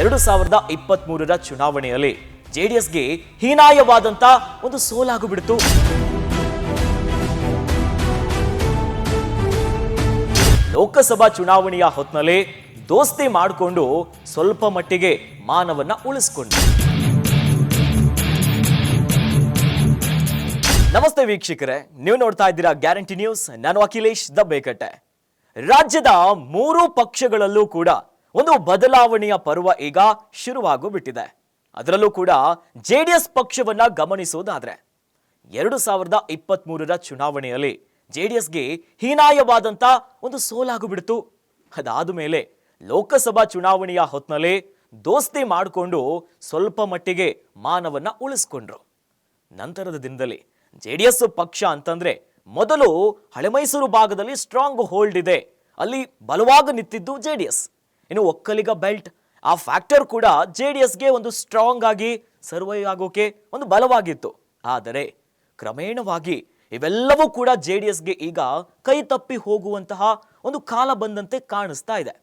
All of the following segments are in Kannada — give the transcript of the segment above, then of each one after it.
ಎರಡು ಸಾವಿರದ ಇಪ್ಪತ್ತ್ ಮೂರರ ಚುನಾವಣೆಯಲ್ಲಿ ಜೆಡಿಎಸ್ಗೆ ಹೀನಾಯವಾದಂಥ ಒಂದು ಸೋಲಾಗುಬಿಡ್ತು. ಲೋಕಸಭಾ ಚುನಾವಣೆಯ ಹೊತ್ತಿನಲ್ಲಿ ದೋಸ್ತಿ ಮಾಡಿಕೊಂಡು ಸ್ವಲ್ಪ ಮಟ್ಟಿಗೆ ಮಾನವನ್ನ ಉಳಿಸ್ಕೊಂಡು ನಮಸ್ತೆ ವೀಕ್ಷಕರೇ, ನೀವು ನೋಡ್ತಾ ಇದ್ದೀರಾ ಗ್ಯಾರಂಟಿ ನ್ಯೂಸ್. ನಾನು ಅಖಿಲೇಶ್ ದಬ್ಬೇಕಟ್ಟೆ ರಾಜ್ಯದ ಮೂರು ಪಕ್ಷಗಳಲ್ಲೂ ಕೂಡ ಒಂದು ಬದಲಾವಣೆಯ ಪರ್ವ ಈಗ ಶುರುವಾಗು ಬಿಟ್ಟಿದೆ ಅದರಲ್ಲೂ ಕೂಡ ಜೆಡಿಎಸ್ ಪಕ್ಷವನ್ನ ಗಮನಿಸೋದಾದ್ರೆ, ಎರಡು ಸಾವಿರದ ಇಪ್ಪತ್ತ್ ಮೂರರ ಚುನಾವಣೆಯಲ್ಲಿ ಎಸ್ಗೆ ಹೀನಾಯವಾದಂಥ ಒಂದು ಸೋಲಾಗು ಬಿಡ್ತು ಅದಾದ ಮೇಲೆ ಲೋಕಸಭಾ ಚುನಾವಣೆಯ ಹೊತ್ತಿನಲ್ಲಿ ದೋಸ್ತಿ ಮಾಡಿಕೊಂಡು ಸ್ವಲ್ಪ ಮಟ್ಟಿಗೆ ಮಾನವನ್ನ ಉಳಿಸ್ಕೊಂಡ್ರು. ನಂತರದ ದಿನದಲ್ಲಿ ಜೆಡಿಎಸ್ ಪಕ್ಷ ಅಂತಂದ್ರೆ ಮೊದಲು ಹಳೆಮೈಸೂರು ಭಾಗದಲ್ಲಿ ಸ್ಟ್ರಾಂಗ್ ಹೋಲ್ಡ್ ಇದೆ. ಅಲ್ಲಿ ಬಲವಾಗಿ ನಿಂತಿದ್ದು ಜೆಡಿಎಸ್. ಇನ್ನು ಒಕ್ಕಲಿಗ ಬೆಲ್ಟ್. ಆ ಫ್ಯಾಕ್ಟರ್ ಕೂಡ ಜೆಡಿಎಸ್ಗೆ ಒಂದು ಸ್ಟ್ರಾಂಗ್ ಆಗಿ ಸರ್ವೈವ್ ಆಗೋಕೆ ಒಂದು ಬಲವಾಗಿತ್ತು. ಆದರೆ ಕ್ರಮೇಣವಾಗಿ ಇವೆಲ್ಲವೂ ಕೂಡ ಜೆಡಿಎಸ್ಗೆ ಈಗ ಕೈ ತಪ್ಪಿ ಹೋಗುವಂತಹ ಒಂದು ಕಾಲ ಬಂದಂತೆ ಕಾಣಿಸ್ತಾ ಇದೆ.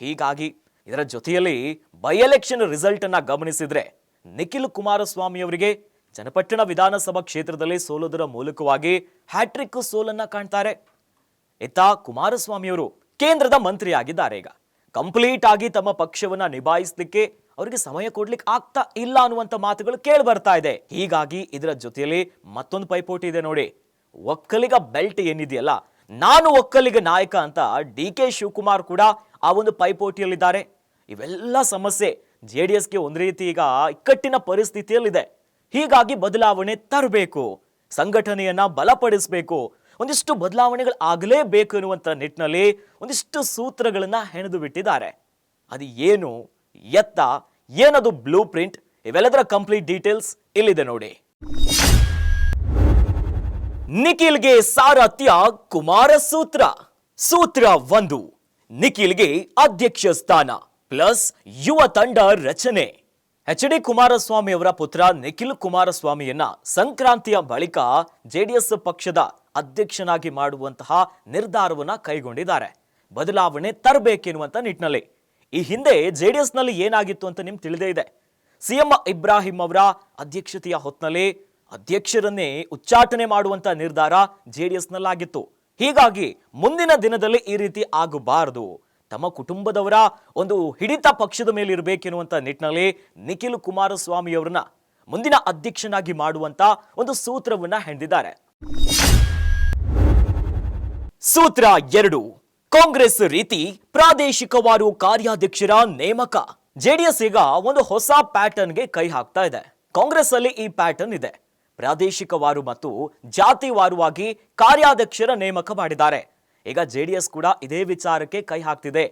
ಹೀಗಾಗಿ ಇದರ ಜೊತೆಯಲ್ಲಿ ಬೈ ಎಲೆಕ್ಷನ್ ರಿಸಲ್ಟ್ ಅನ್ನ ಗಮನಿಸಿದ್ರೆ ನಿಖಿಲ್ ಕುಮಾರಸ್ವಾಮಿ ಅವರಿಗೆ ಚನ್ನಪಟ್ಟಣ ವಿಧಾನಸಭಾ ಕ್ಷೇತ್ರದಲ್ಲಿ ಸೋಲೋದರ ಮೂಲಕವಾಗಿ ಹ್ಯಾಟ್ರಿಕ್ ಸೋಲನ್ನ ಕಾಣ್ತಾರೆ. ಇತ್ತ ಕುಮಾರಸ್ವಾಮಿಯವರು ಕೇಂದ್ರದ ಮಂತ್ರಿಯಾಗಿದ್ದಾರೆ ಈಗ. ಕಂಪ್ಲೀಟ್ ಆಗಿ ತಮ್ಮ ಪಕ್ಷವನ್ನ ನಿಭಾಯಿಸಲಿಕ್ಕೆ ಅವರಿಗೆ ಸಮಯ ಕೊಡ್ಲಿಕ್ಕೆ ಆಗ್ತಾ ಇಲ್ಲ ಅನ್ನುವಂತ ಮಾತುಗಳು ಕೇಳಿ ಬರ್ತಾ ಇದೆ. ಹೀಗಾಗಿ ಇದರ ಜೊತೆಯಲ್ಲಿ ಮತ್ತೊಂದು ಪೈಪೋಟಿ ಇದೆ ನೋಡಿ. ಒಕ್ಕಲಿಗ ಬೆಲ್ಟ್ ಏನಿದೆಯಲ್ಲ, ನಾನು ಒಕ್ಕಲಿಗ ನಾಯಕ ಅಂತ ಡಿ ಕೆ ಶಿವಕುಮಾರ್ ಕೂಡ ಆ ಒಂದು ಪೈಪೋಟಿಯಲ್ಲಿದ್ದಾರೆ. ಇವೆಲ್ಲ ಸಮಸ್ಯೆ ಜೆ ಡಿ ಎಸ್ಗೆ ಒಂದು ರೀತಿ ಈಗ ಇಕ್ಕಟ್ಟಿನ ಪರಿಸ್ಥಿತಿಯಲ್ಲಿದೆ. ಹೀಗಾಗಿ ಬದಲಾವಣೆ ತರಬೇಕು, ಸಂಘಟನೆಯನ್ನ ಬಲಪಡಿಸಬೇಕು ಒಂದಿಷ್ಟು ಬದಲಾವಣೆಗಳು ಆಗಲೇಬೇಕು ಎನ್ನುವಂಥ ನಿಟ್ಟಿನಲ್ಲಿ ಒಂದಿಷ್ಟು ಸೂತ್ರಗಳನ್ನು ಹೆಣೆದು ಬಿಟ್ಟಿದ್ದಾರೆ. ಅದು ಏನು, ಎತ್ತ, ಏನದು ಬ್ಲೂ ಪ್ರಿಂಟ್, ಇವೆಲ್ಲದರ ಕಂಪ್ಲೀಟ್ ಡೀಟೇಲ್ಸ್ ಇಲ್ಲಿದೆ ನೋಡಿ. ನಿಖಿಲ್ಗೆ ಸಾರಥ್ಯ ಕುಮಾರ ಸೂತ್ರ ಸೂತ್ರ ಒಂದು, ನಿಖಿಲ್ಗೆ ಅಧ್ಯಕ್ಷ ಸ್ಥಾನ ಪ್ಲಸ್ ಯುವ ತಂಡ ರಚನೆ. ಎಚ್ ಡಿ ಕುಮಾರಸ್ವಾಮಿ ಅವರ ಪುತ್ರ ನಿಖಿಲ್ ಕುಮಾರಸ್ವಾಮಿಯನ್ನ ಸಂಕ್ರಾಂತಿಯ ಬಳಿಕ ಜೆಡಿಎಸ್ ಪಕ್ಷದ ಅಧ್ಯಕ್ಷನಾಗಿ ಮಾಡುವಂತಹ ನಿರ್ಧಾರವನ್ನ ಕೈಗೊಂಡಿದ್ದಾರೆ. ಬದಲಾವಣೆ ತರಬೇಕೆನ್ನುವಂಥ ನಿಟ್ಟಿನಲ್ಲಿ. ಈ ಹಿಂದೆ ಜೆಡಿಎಸ್ನಲ್ಲಿ ಏನಾಗಿತ್ತು ಅಂತ ನಿಮ್ಗೆ ತಿಳಿದೇ ಇದೆ. ಸಿಎಂ ಇಬ್ರಾಹಿಂ ಅವರ ಅಧ್ಯಕ್ಷತೆಯ ಹೊತ್ತಿನಲ್ಲಿ ಅಧ್ಯಕ್ಷರನ್ನೇ ಉಚ್ಚಾಟನೆ ಮಾಡುವಂತ ನಿರ್ಧಾರ ಜೆಡಿಎಸ್ ಎಸ್ನಲ್ಲಾಗಿತ್ತು ಹೀಗಾಗಿ ಮುಂದಿನ ದಿನದಲ್ಲಿ ಈ ರೀತಿ ಆಗಬಾರದು. ತಮ್ಮ ಕುಟುಂಬದವರ ಒಂದು ಹಿಡಿತ ಪಕ್ಷದ ಮೇಲೆ ಇರಬೇಕೆನ್ನುವಂಥ ನಿಟ್ಟಿನಲ್ಲಿ ನಿಖಿಲ್ ಕುಮಾರಸ್ವಾಮಿ ಅವರನ್ನ ಮುಂದಿನ ಅಧ್ಯಕ್ಷನಾಗಿ ಮಾಡುವಂತ ಒಂದು ಸೂತ್ರವನ್ನ ಹೆಣೆದಿದ್ದಾರೆ. ಸೂತ್ರ ಎರಡು. ಕಾಂಗ್ರೆಸ್ ರೀತಿ ಪ್ರಾದೇಶಿಕವಾರು ಕಾರ್ಯಾಧ್ಯಕ್ಷರ ನೇಮಕ. ಜೆಡಿಎಸ್ ಈಗ ಒಂದು ಹೊಸ ಪ್ಯಾಟರ್ನ್ಗೆ ಕೈ ಹಾಕ್ತಾ ಇದೆ. ಕಾಂಗ್ರೆಸ್ ಅಲ್ಲಿ ಈ ಪ್ಯಾಟರ್ನ್ ಇದೆ. ಪ್ರಾದೇಶಿಕವಾರು ಮತ್ತು ಜಾತಿವಾರುವಾಗಿ ಕಾರ್ಯಾಧ್ಯಕ್ಷರ ನೇಮಕ ಮಾಡಿದ್ದಾರೆ. ಈಗ ಜೆಡಿಎಸ್ ಕೂಡ ಇದೇ ವಿಚಾರಕ್ಕೆ ಕೈ ಹಾಕ್ತಿದೆ.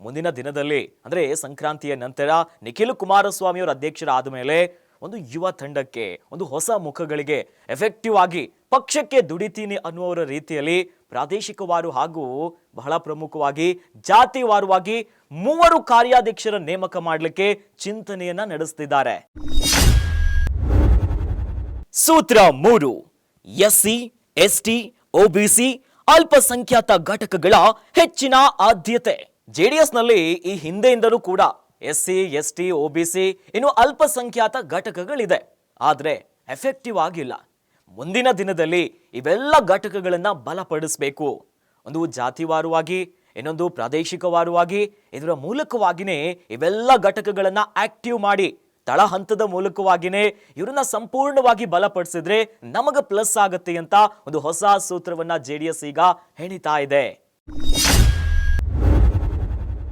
ಮುಂದಿನ ದಿನದಲ್ಲಿ, ಅಂದ್ರೆ ಸಂಕ್ರಾಂತಿಯ ನಂತರ, ನಿಖಿಲ್ ಕುಮಾರಸ್ವಾಮಿ ಅವರ ಅಧ್ಯಕ್ಷರಾದ ಮೇಲೆ ಒಂದು ಯುವ ತಂಡಕ್ಕೆ, ಒಂದು ಹೊಸ ಮುಖಗಳಿಗೆ ಎಫೆಕ್ಟಿವ್ ಆಗಿ ಪಕ್ಷಕ್ಕೆ ದುಡಿತೀನಿ ಅನ್ನುವರ ರೀತಿಯಲ್ಲಿ ಪ್ರಾದೇಶಿಕವಾರು ಹಾಗೂ ಬಹಳ ಪ್ರಮುಖವಾಗಿ ಜಾತಿವಾರುವಾಗಿ ಮೂವರು ಕಾರ್ಯಾಧ್ಯಕ್ಷರ ನೇಮಕ ಮಾಡಲಿಕ್ಕೆ ಚಿಂತನೆಯನ್ನ ನಡೆಸ್ತಿದ್ದಾರೆ. ಸೂತ್ರ ಮೂರು, ಎಸ್ಸಿ, ಎಸ್ಟಿ, ಒಬಿಸಿ ಅಲ್ಪಸಂಖ್ಯಾತ ಘಟಕಗಳ ಹೆಚ್ಚಿನ ಆದ್ಯತೆ. ಜೆಡಿಎಸ್ನಲ್ಲಿ ಈ ಹಿಂದೆಯಿಂದಲೂ ಕೂಡ ಎಸ್ಸಿ, ಎಸ್ಟಿ, ಒಬಿಸಿ ಇನ್ನು ಅಲ್ಪಸಂಖ್ಯಾತ ಘಟಕಗಳಿದೆ. ಆದರೆ ಎಫೆಕ್ಟಿವ್ ಆಗಿಲ್ಲ. ಮುಂದಿನ ದಿನದಲ್ಲಿ ಇವೆಲ್ಲ ಘಟಕಗಳನ್ನ ಬಲಪಡಿಸಬೇಕು. ಒಂದು ಜಾತಿವಾರುವಾಗಿ, ಇನ್ನೊಂದು ಪ್ರಾದೇಶಿಕವಾರುವಾಗಿ, ಇದರ ಮೂಲಕವಾಗಿನೇ ಇವೆಲ್ಲ ಘಟಕಗಳನ್ನ ಆಕ್ಟಿವ್ ಮಾಡಿ, ತಳ ಹಂತದ ಮೂಲಕವಾಗಿನೇ ಇವರನ್ನ ಸಂಪೂರ್ಣವಾಗಿ ಬಲಪಡಿಸಿದ್ರೆ ನಮಗೆ ಪ್ಲಸ್ ಆಗುತ್ತೆ ಅಂತ ಒಂದು ಹೊಸ ಸೂತ್ರವನ್ನ ಜೆಡಿಎಸ್ ಈಗ ಹೆಣಿತಾ ಇದೆ.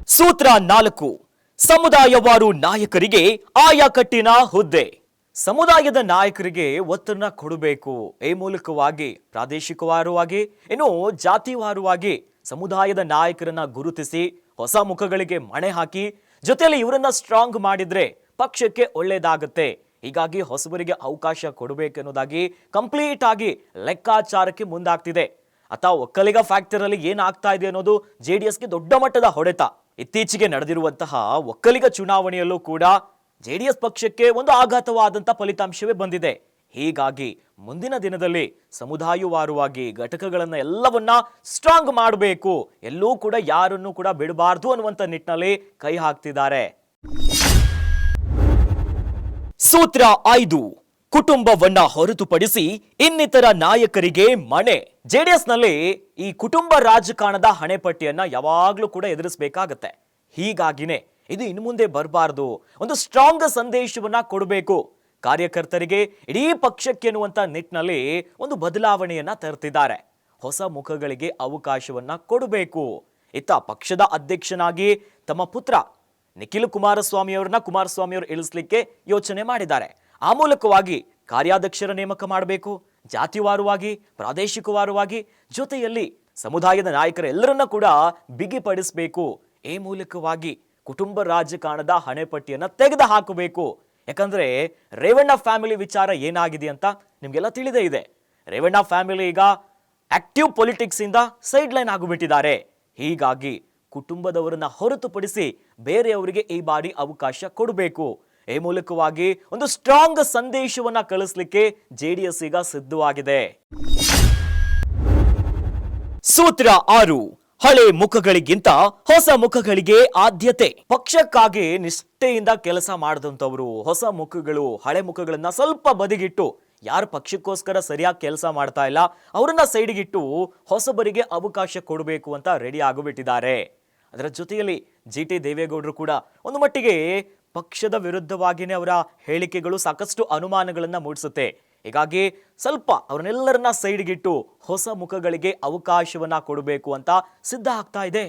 ಸೂತ್ರ ನಾಲ್ಕು, ಸಮುದಾಯವಾರು ನಾಯಕರಿಗೆ ಆಯಾ ಕಟ್ಟಿನ ಹುದ್ದೆ. ಸಮುದಾಯದ ನಾಯಕರಿಗೆ ಒತ್ತನ್ನ ಕೊಡಬೇಕು. ಈ ಮೂಲಕವಾಗಿ, ಪ್ರಾದೇಶಿಕವಾರುವಾಗಿ ಏನು ಜಾತಿವಾರುವಾಗಿ ಸಮುದಾಯದ ನಾಯಕರನ್ನ ಗುರುತಿಸಿ, ಹೊಸ ಮುಖಗಳಿಗೆ ಮಣೆ ಹಾಕಿ, ಜೊತೆಯಲ್ಲಿ ಇವರನ್ನ ಸ್ಟ್ರಾಂಗ್ ಮಾಡಿದ್ರೆ ಪಕ್ಷಕ್ಕೆ ಒಳ್ಳೇದಾಗುತ್ತೆ. ಹೀಗಾಗಿ ಹೊಸಬರಿಗೆ ಅವಕಾಶ ಕೊಡಬೇಕೆನ್ನೋದಾಗಿ ಕಂಪ್ಲೀಟ್ ಆಗಿ ಲೆಕ್ಕಾಚಾರಕ್ಕೆ ಮುಂದಾಗ್ತಿದೆ. ಅಥವಾ ಒಕ್ಕಲಿಗ ಫ್ಯಾಕ್ಟರ್ ಅಲ್ಲಿ ಏನಾಗ್ತಾ ಇದೆ ಅನ್ನೋದು ಜೆಡಿಎಸ್ಗೆ ದೊಡ್ಡ ಮಟ್ಟದ ಹೊಡೆತ. ಇತ್ತೀಚೆಗೆ ನಡೆದಿರುವಂತಹ ಒಕ್ಕಲಿಗ ಚುನಾವಣೆಯಲ್ಲೂ ಕೂಡ ಜೆಡಿಎಸ್ ಪಕ್ಷಕ್ಕೆ ಒಂದು ಆಘಾತವಾದಂಥ ಫಲಿತಾಂಶವೇ ಬಂದಿದೆ. ಹೀಗಾಗಿ ಮುಂದಿನ ದಿನದಲ್ಲಿ ಸಮುದಾಯವಾರುವಾಗಿ ಘಟಕಗಳನ್ನು ಎಲ್ಲವನ್ನ ಸ್ಟ್ರಾಂಗ್ ಮಾಡಬೇಕು. ಎಲ್ಲೂ ಕೂಡ ಯಾರನ್ನು ಕೂಡ ಬಿಡಬಾರ್ದು ಅನ್ನುವಂಥ ನಿಟ್ಟಿನಲ್ಲಿ ಕೈ ಹಾಕ್ತಿದ್ದಾರೆ. ಸೂತ್ರ ಐದು, ಕುಟುಂಬವನ್ನ ಹೊರತುಪಡಿಸಿ ಇನ್ನಿತರ ನಾಯಕರಿಗೆ ಮಣೆ. ಜೆಡಿಎಸ್ನಲ್ಲಿ ಈ ಕುಟುಂಬ ರಾಜಕಾರಣದ ಹಣೆಪಟ್ಟಿಯನ್ನ ಯಾವಾಗ್ಲೂ ಕೂಡ ಎದುರಿಸಬೇಕಾಗತ್ತೆ. ಹೀಗಾಗಿನೇ ಇದು ಇನ್ನು ಮುಂದೆ ಬರಬಾರದು. ಒಂದು ಸ್ಟ್ರಾಂಗ್ ಸಂದೇಶವನ್ನ ಕೊಡಬೇಕು. ಕಾರ್ಯಕರ್ತರಿಗೆ ಇಡೀ ಪಕ್ಷಕ್ಕೆ ಅನ್ನುವಂತ ನಿಟ್ಟಿನಲ್ಲಿ ಒಂದು ಬದಲಾವಣೆಯನ್ನ ತರ್ತಿದ್ದಾರೆ. ಹೊಸ ಮುಖಗಳಿಗೆ ಅವಕಾಶವನ್ನ ಕೊಡಬೇಕು. ಇತ್ತ ಪಕ್ಷದ ಅಧ್ಯಕ್ಷನಾಗಿ ತಮ್ಮ ಪುತ್ರ ನಿಖಿಲ್ ಕುಮಾರಸ್ವಾಮಿ ಅವರನ್ನ ಕುಮಾರಸ್ವಾಮಿ ಅವರು ಇಳಿಸ್ಲಿಕ್ಕೆ ಯೋಚನೆ ಮಾಡಿದ್ದಾರೆ. ಆ ಮೂಲಕವಾಗಿ ಕಾರ್ಯಾಧ್ಯಕ್ಷರ ನೇಮಕ ಮಾಡಬೇಕು. ಜಾತಿವಾರುವಾಗಿ ಪ್ರಾದೇಶಿಕವಾರುವಾಗಿ ಜೊತೆಯಲ್ಲಿ ಸಮುದಾಯದ ನಾಯಕರ ಎಲ್ಲರನ್ನ ಕೂಡ ಬಿಗಿಪಡಿಸಬೇಕು. ಈ ಮೂಲಕವಾಗಿ ಕುಟುಂಬ ರಾಜಕಾರಣದ ಹಣೆಪಟ್ಟಿಯನ್ನು ತೆಗೆದು ಹಾಕಬೇಕು. ಯಾಕಂದರೆ ರೇವಣ್ಣ ಫ್ಯಾಮಿಲಿ ವಿಚಾರ ಏನಾಗಿದೆ ಅಂತ ನಿಮಗೆಲ್ಲ ತಿಳಿದೇ ಇದೆ. ರೇವಣ್ಣ ಫ್ಯಾಮಿಲಿ ಈಗ ಆಕ್ಟಿವ್ ಪೊಲಿಟಿಕ್ಸಿಂದ ಸೈಡ್ ಲೈನ್ ಆಗಿಬಿಟ್ಟಿದ್ದಾರೆ. ಹೀಗಾಗಿ ಕುಟುಂಬದವರನ್ನ ಹೊರತುಪಡಿಸಿ ಬೇರೆಯವರಿಗೆ ಈ ಬಾರಿ ಅವಕಾಶ ಕೊಡಬೇಕು. ಈ ಮೂಲಕವಾಗಿ ಒಂದು ಸ್ಟ್ರಾಂಗ್ ಸಂದೇಶವನ್ನ ಕಳಿಸ್ಲಿಕ್ಕೆ ಜೆಡಿಎಸ್ ಈಗ ಸಿದ್ಧವಾಗಿದೆ. ಸೂತ್ರ ಆರು. ಹಳೆ ಮುಖಗಳಿಗಿಂತ ಹೊಸ ಮುಖಗಳಿಗೆ ಆದ್ಯತೆ. ಪಕ್ಷಕ್ಕಾಗಿ ನಿಷ್ಠೆಯಿಂದ ಕೆಲಸ ಮಾಡಿದಂಥವ್ರು, ಹೊಸ ಮುಖಗಳು, ಹಳೆ ಮುಖಗಳನ್ನ ಸ್ವಲ್ಪ ಬದಿಗಿಟ್ಟು, ಯಾರು ಪಕ್ಷಕ್ಕೋಸ್ಕರ ಸರಿಯಾಗಿ ಕೆಲಸ ಮಾಡ್ತಾ ಇಲ್ಲ, ಅವರನ್ನ ಸೈಡ್ಗಿಟ್ಟು ಹೊಸಬರಿಗೆ ಅವಕಾಶ ಕೊಡಬೇಕು ಅಂತ ರೆಡಿ ಆಗಿಬಿಟ್ಟಿದ್ದಾರೆ. ಅದರ ಜೊತೆಯಲ್ಲಿ ಜಿ ಟಿ ದೇವೇಗೌಡರು ಕೂಡ ಒಂದು ಮಟ್ಟಿಗೆ ಪಕ್ಷದ ವಿರುದ್ಧವಾಗಿಯೇ ಅವರ ಹೇಳಿಕೆಗಳು ಸಾಕಷ್ಟು ಅನುಮಾನಗಳನ್ನು ಮೂಡಿಸುತ್ತೆ. ಹೀಗಾಗಿ ಸ್ವಲ್ಪ ಅವರನ್ನೆಲ್ಲರನ್ನ ಸೈಡ್ಗಿಟ್ಟು ಹೊಸ ಮುಖಗಳಿಗೆ ಅವಕಾಶವನ್ನ ಕೊಡಬೇಕು ಅಂತ ಸಿದ್ಧ ಆಗ್ತಾ ಇದೆ.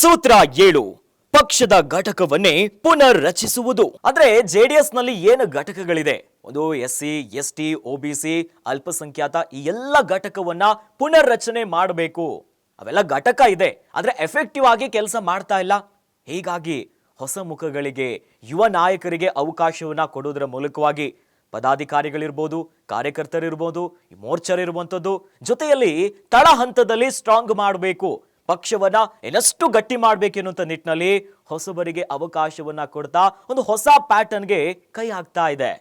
ಸೂತ್ರ ಏಳು, ಪಕ್ಷದ ಘಟಕವನ್ನೇ ಪುನರ್ ರಚಿಸುವುದು ಅಂದ್ರೆ ಜೆಡಿಎಸ್ನಲ್ಲಿ ಏನು ಘಟಕಗಳಿದೆ? ಒಂದು S C S T OBC ಅಲ್ಪಸಂಖ್ಯಾತ ಈ ಎಲ್ಲ ಘಟಕವನ್ನ ಪುನರ್ ರಚನೆ ಮಾಡಬೇಕು. ಅವೆಲ್ಲ ಘಟಕ ಇದೆ, ಆದ್ರೆ ಎಫೆಕ್ಟಿವ್ ಆಗಿ ಕೆಲಸ ಮಾಡ್ತಾ ಇಲ್ಲ. ಹೀಗಾಗಿ ಹೊಸ ಮುಖಗಳಿಗೆ ಯುವ ನಾಯಕರಿಗೆ ಅವಕಾಶವನ್ನ ಕೊಡೋದರ ಮೂಲಕವಾಗಿ ಪದಾಧಿಕಾರಿಗಳಿರ್ಬೋದು, ಕಾರ್ಯಕರ್ತರಿರ್ಬೋದು ಮೋರ್ಚರ್ ಇರುವಂಥದ್ದು ಜೊತೆಯಲ್ಲಿ ತಳ ಹಂತದಲ್ಲಿ ಸ್ಟ್ರಾಂಗ್ ಮಾಡಬೇಕು, ಪಕ್ಷವನ್ನ ಇನ್ನಷ್ಟು ಗಟ್ಟಿ ಮಾಡಬೇಕೆನ್ನುವಂಥ ನಿಟ್ಟಿನಲ್ಲಿ ಹೊಸಬರಿಗೆ ಅವಕಾಶವನ್ನ ಕೊಡ್ತಾ ಒಂದು ಹೊಸ ಪ್ಯಾಟರ್ನ್ಗೆ ಕೈ ಹಾಕ್ತಾ ಇದೆ.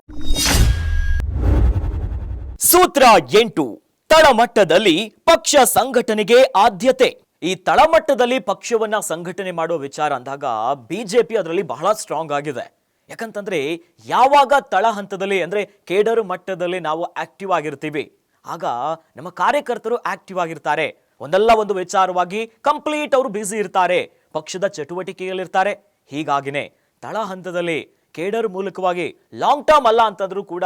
ಸೂತ್ರ ಎಂಟು, ತಳಮಟ್ಟದಲ್ಲಿ ಪಕ್ಷ ಸಂಘಟನೆಗೆ ಆದ್ಯತೆ. ಈ ತಳಮಟ್ಟದಲ್ಲಿ ಪಕ್ಷವನ್ನ ಸಂಘಟನೆ ಮಾಡುವ ವಿಚಾರ ಅಂದಾಗ ಬಿಜೆಪಿ ಅದರಲ್ಲಿ ಬಹಳ ಸ್ಟ್ರಾಂಗ್ ಆಗಿದೆ. ಯಾಕಂತಂದ್ರೆ ಯಾವಾಗ ತಳ ಹಂತದಲ್ಲಿ ಅಂದ್ರೆ ಕೇಡರು ಮಟ್ಟದಲ್ಲಿ ನಾವು ಆಕ್ಟಿವ್ ಆಗಿರ್ತೀವಿ, ಆಗ ನಮ್ಮ ಕಾರ್ಯಕರ್ತರು ಆಕ್ಟಿವ್ ಆಗಿರ್ತಾರೆ. ಒಂದಲ್ಲ ಒಂದು ವಿಚಾರವಾಗಿ ಕಂಪ್ಲೀಟ್ ಅವರು ಬ್ಯುಸಿ ಇರ್ತಾರೆ, ಪಕ್ಷದ ಚಟುವಟಿಕೆಯಲ್ಲಿರ್ತಾರೆ. ಹೀಗಾಗಿನೇ ತಳ ಹಂತದಲ್ಲಿ ಕೇಡರ್ ಮೂಲಕವಾಗಿ ಲಾಂಗ್ ಟರ್ಮ್ ಅಲ್ಲ ಅಂತಂದ್ರೂ ಕೂಡ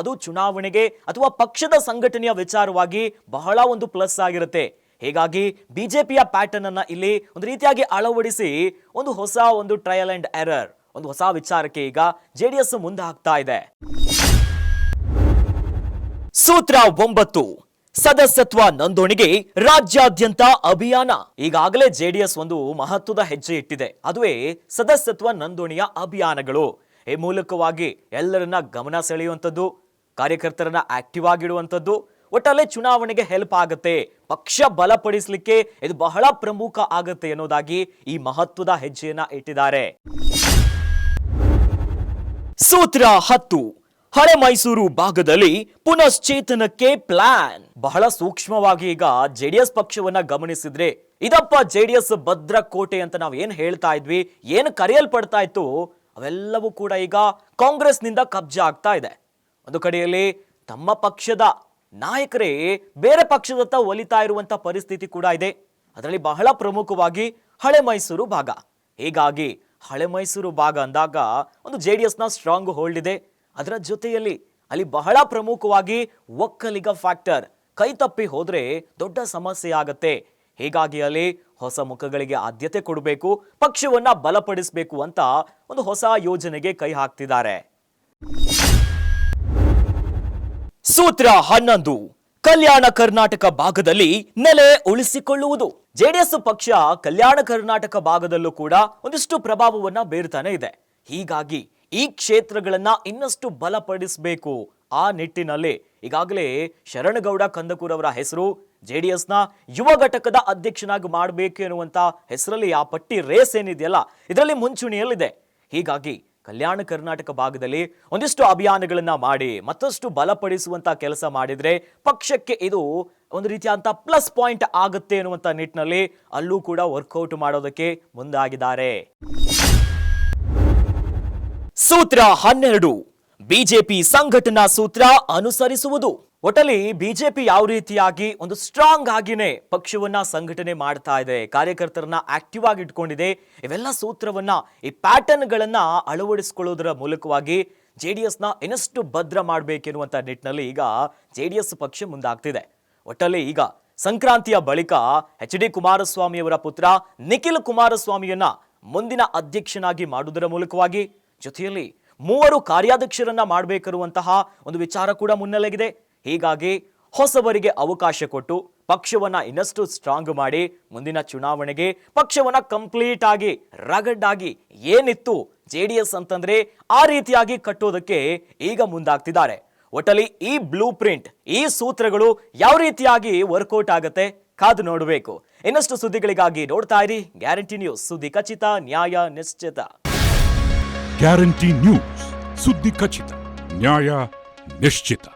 ಅದು ಚುನಾವಣೆಗೆ ಅಥವಾ ಪಕ್ಷದ ಸಂಘಟನೆಯ ವಿಚಾರವಾಗಿ ಬಹಳ ಒಂದು ಪ್ಲಸ್ ಆಗಿರುತ್ತೆ. ಹೀಗಾಗಿ ಬಿಜೆಪಿಯ ಪ್ಯಾಟರ್ನ್ ಅನ್ನ ಇಲ್ಲಿ ಒಂದು ರೀತಿಯಾಗಿ ಅಳವಡಿಸಿ ಒಂದು ಹೊಸ ಒಂದು ಟ್ರಯಲ್ ಅಂಡ್ ಎರರ್ ಒಂದು ಹೊಸ ವಿಚಾರಕ್ಕೆ ಈಗ ಜೆಡಿಎಸ್ ಮುಂದೆ ಹಾಕ್ತಾ ಇದೆ. ಸೂತ್ರ ಒಂಬತ್ತು, ಸದಸ್ಯತ್ವ ನೋಂದಣಿಗೆ ರಾಜ್ಯಾದ್ಯಂತ ಅಭಿಯಾನ. ಈಗಾಗಲೇ ಜೆಡಿಎಸ್ ಒಂದು ಮಹತ್ವದ ಹೆಜ್ಜೆ ಇಟ್ಟಿದೆ. ಅದುವೇ ಸದಸ್ಯತ್ವ ನೋಂದಣಿಯ ಅಭಿಯಾನಗಳು. ಈ ಮೂಲಕವಾಗಿ ಎಲ್ಲರನ್ನ ಗಮನ ಸೆಳೆಯುವಂಥದ್ದು, ಕಾರ್ಯಕರ್ತರನ್ನ ಆಕ್ಟಿವ್ ಆಗಿಡುವಂಥದ್ದು ಒಟ್ಟಲ್ಲೇ ಚುನಾವಣೆಗೆ ಹೆಲ್ಪ್ ಆಗುತ್ತೆ. ಪಕ್ಷ ಬಲಪಡಿಸಲಿಕ್ಕೆ ಇದು ಬಹಳ ಪ್ರಮುಖ ಆಗುತ್ತೆ ಅನ್ನೋದಾಗಿ ಈ ಮಹತ್ವದ ಹೆಜ್ಜೆಯನ್ನ ಇಟ್ಟಿದ್ದಾರೆ. ಸೂತ್ರ ಹತ್ತು. ಹಳೆ ಮೈಸೂರು ಭಾಗದಲ್ಲಿ ಪುನಶ್ಚೇತನಕ್ಕೆ ಪ್ಲಾನ್ ಬಹಳ ಸೂಕ್ಷ್ಮವಾಗಿ ಈಗ ಜೆಡಿಎಸ್ ಪಕ್ಷವನ್ನ ಗಮನಿಸಿದ್ರೆ, ಇದಪ್ಪ ಜೆಡಿಎಸ್ ಭದ್ರ ಕೋಟೆ ಅಂತ ನಾವ್ ಏನ್ ಹೇಳ್ತಾ ಇದ್ವಿ, ಏನು ಕರೆಯಲ್ಪಡ್ತಾ ಇತ್ತು, ಅವೆಲ್ಲವೂ ಕೂಡ ಈಗ ಕಾಂಗ್ರೆಸ್ನಿಂದ ಕಬ್ಜಾ ಆಗ್ತಾ ಇದೆ. ಒಂದು ಕಡೆಯಲ್ಲಿ ತಮ್ಮ ಪಕ್ಷದ ನಾಯಕರೇ, ಬೇರೆ ಪಕ್ಷದತ್ತ ಒಲಿತಾ ಇರುವಂಥ ಪರಿಸ್ಥಿತಿ ಕೂಡ ಇದೆ. ಅದರಲ್ಲಿ ಬಹಳ ಪ್ರಮುಖವಾಗಿ ಹಳೆ ಮೈಸೂರು ಭಾಗ. ಹೀಗಾಗಿ ಹಳೆ ಮೈಸೂರು ಭಾಗ ಅಂದಾಗ ಒಂದು ಜೆ ಡಿ ಎಸ್ನ ಸ್ಟ್ರಾಂಗ್ ಹೋಲ್ಡ್ ಇದೆ. ಅದರ ಜೊತೆಯಲ್ಲಿ ಅಲ್ಲಿ ಬಹಳ ಪ್ರಮುಖವಾಗಿ ಒಕ್ಕಲಿಗ ಫ್ಯಾಕ್ಟರ್ ಕೈ ತಪ್ಪಿ ಹೋದರೆ ದೊಡ್ಡ ಸಮಸ್ಯೆ ಆಗತ್ತೆ. ಹೀಗಾಗಿ ಅಲ್ಲಿ ಹೊಸ ಮುಖಗಳಿಗೆ ಆದ್ಯತೆ ಕೊಡಬೇಕು, ಪಕ್ಷವನ್ನ ಬಲಪಡಿಸಬೇಕು ಅಂತ ಒಂದು ಹೊಸ ಯೋಜನೆಗೆ ಕೈ ಹಾಕ್ತಿದ್ದಾರೆ. ಸೂತ್ರ ಹನ್ನೊಂದು. ಕಲ್ಯಾಣ ಕರ್ನಾಟಕ ಭಾಗದಲ್ಲಿ ನೆಲೆ ಉಳಿಸಿಕೊಳ್ಳುವುದು. ಜೆಡಿಎಸ್ ಪಕ್ಷ ಕಲ್ಯಾಣ ಕರ್ನಾಟಕ ಭಾಗದಲ್ಲೂ ಕೂಡ ಒಂದಿಷ್ಟು ಪ್ರಭಾವವನ್ನ ಬೀರ್ತಾನೆ ಇದೆ. ಹೀಗಾಗಿ ಈ ಕ್ಷೇತ್ರಗಳನ್ನ ಇನ್ನಷ್ಟು ಬಲಪಡಿಸಬೇಕು ಆ ನಿಟ್ಟಿನಲ್ಲಿ ಈಗಾಗಲೇ ಶರಣಗೌಡ ಕಂದಕೂರ್ ಅವರ ಹೆಸರು ಜೆಡಿಎಸ್ನ ಯುವ ಘಟಕದ ಅಧ್ಯಕ್ಷನಾಗಿ ಮಾಡಬೇಕು ಎನ್ನುವಂತ ಹೆಸರಲ್ಲಿ ಆ ಪಟ್ಟಿ ರೇಸ್ ಏನಿದೆಯಲ್ಲ, ಇದರಲ್ಲಿ ಮುಂಚೂಣಿಯಲ್ಲಿದೆ. ಹೀಗಾಗಿ ಕಲ್ಯಾಣ ಕರ್ನಾಟಕ ಭಾಗದಲ್ಲಿ ಒಂದಿಷ್ಟು ಅಭಿಯಾನಗಳನ್ನ ಮಾಡಿ, ಮತ್ತಷ್ಟು ಬಲಪಡಿಸುವಂತ ಕೆಲಸ ಮಾಡಿದ್ರೆ ಪಕ್ಷಕ್ಕೆ ಇದು ಒಂದು ರೀತಿಯಾದಂಥ ಪ್ಲಸ್ ಪಾಯಿಂಟ್ ಆಗುತ್ತೆ ಅನ್ನುವಂಥ ನಿಟ್ಟಿನಲ್ಲಿ ಅಲ್ಲೂ ಕೂಡ ವರ್ಕೌಟ್ ಮಾಡೋದಕ್ಕೆ ಮುಂದಾಗಿದ್ದಾರೆ. ಸೂತ್ರ ಹನ್ನೆರಡು. ಬಿಜೆಪಿ ಸಂಘಟನಾ ಸೂತ್ರ ಅನುಸರಿಸುವುದು. ಒಟ್ಟಲ್ಲಿ ಬಿಜೆಪಿ ಯಾವ ರೀತಿಯಾಗಿ ಒಂದು ಸ್ಟ್ರಾಂಗ್ ಆಗಿನೇ ಪಕ್ಷವನ್ನ ಸಂಘಟನೆ ಮಾಡ್ತಾ ಇದೆ, ಕಾರ್ಯಕರ್ತರನ್ನ ಆಕ್ಟಿವ್ ಆಗಿ ಇಟ್ಕೊಂಡಿದೆ, ಇವೆಲ್ಲ ಸೂತ್ರವನ್ನ ಈ ಪ್ಯಾಟರ್ನ್ ಗಳನ್ನ ಅಳವಡಿಸಿಕೊಳ್ಳೋದರ ಮೂಲಕವಾಗಿ ಜೆ ಡಿ ಎಸ್ನ ಇನ್ನಷ್ಟು ಭದ್ರ ಮಾಡಬೇಕೆನ್ನುವಂತ ನಿಟ್ಟಿನಲ್ಲಿ ಈಗ ಜೆ ಡಿ ಎಸ್ ಪಕ್ಷ ಮುಂದಾಗ್ತಿದೆ. ಒಟ್ಟಲ್ಲಿ ಈಗ ಸಂಕ್ರಾಂತಿಯ ಬಳಿಕ ಎಚ್ ಡಿ ಕುಮಾರಸ್ವಾಮಿಯವರ ಪುತ್ರ ನಿಖಿಲ್ ಕುಮಾರಸ್ವಾಮಿಯನ್ನ ಮುಂದಿನ ಅಧ್ಯಕ್ಷನಾಗಿ ಮಾಡುವುದರ ಮೂಲಕವಾಗಿ ಜೊತೆಯಲ್ಲಿ ಮೂವರು ಕಾರ್ಯಾಧ್ಯಕ್ಷರನ್ನ ಮಾಡಬೇಕಿರುವಂತಹ ಒಂದು ವಿಚಾರ ಕೂಡ ಮುನ್ನೆಲೆಗಿದೆ. ಹೀಗಾಗಿ ಹೊಸಬರಿಗೆ ಅವಕಾಶ ಕೊಟ್ಟು ಪಕ್ಷವನ್ನ ಇನ್ನಷ್ಟು ಸ್ಟ್ರಾಂಗ್ ಮಾಡಿ ಮುಂದಿನ ಚುನಾವಣೆಗೆ ಪಕ್ಷವನ್ನ ಕಂಪ್ಲೀಟ್ ಆಗಿ, ರಗಡ್ಡಾಗಿ ಏನಿತ್ತು ಜೆ ಡಿ ಎಸ್ ಅಂತಂದ್ರೆ ಆ ರೀತಿಯಾಗಿ ಕಟ್ಟೋದಕ್ಕೆ ಈಗ ಮುಂದಾಗ್ತಿದ್ದಾರೆ. ಒಟ್ಟಲ್ಲಿ ಈ ಬ್ಲೂ ಪ್ರಿಂಟ್ ಈ ಸೂತ್ರಗಳು ಯಾವ ರೀತಿಯಾಗಿ ವರ್ಕೌಟ್ ಆಗುತ್ತೆ ಕಾದು ನೋಡಬೇಕು. ಇನ್ನಷ್ಟು ಸುದ್ದಿಗಳಿಗಾಗಿ ನೋಡ್ತಾ ಇರಿ ಗ್ಯಾರಂಟಿ ನ್ಯೂಸ್ ಸುದ್ದಿ ಖಚಿತ, ನ್ಯಾಯ ನಿಶ್ಚಿತ. ಗ್ಯಾರಂಟಿ ನ್ಯೂಸ್ ಸುದ್ದಿ ಖಚಿತ, ನ್ಯಾಯ ನಿಶ್ಚಿತ.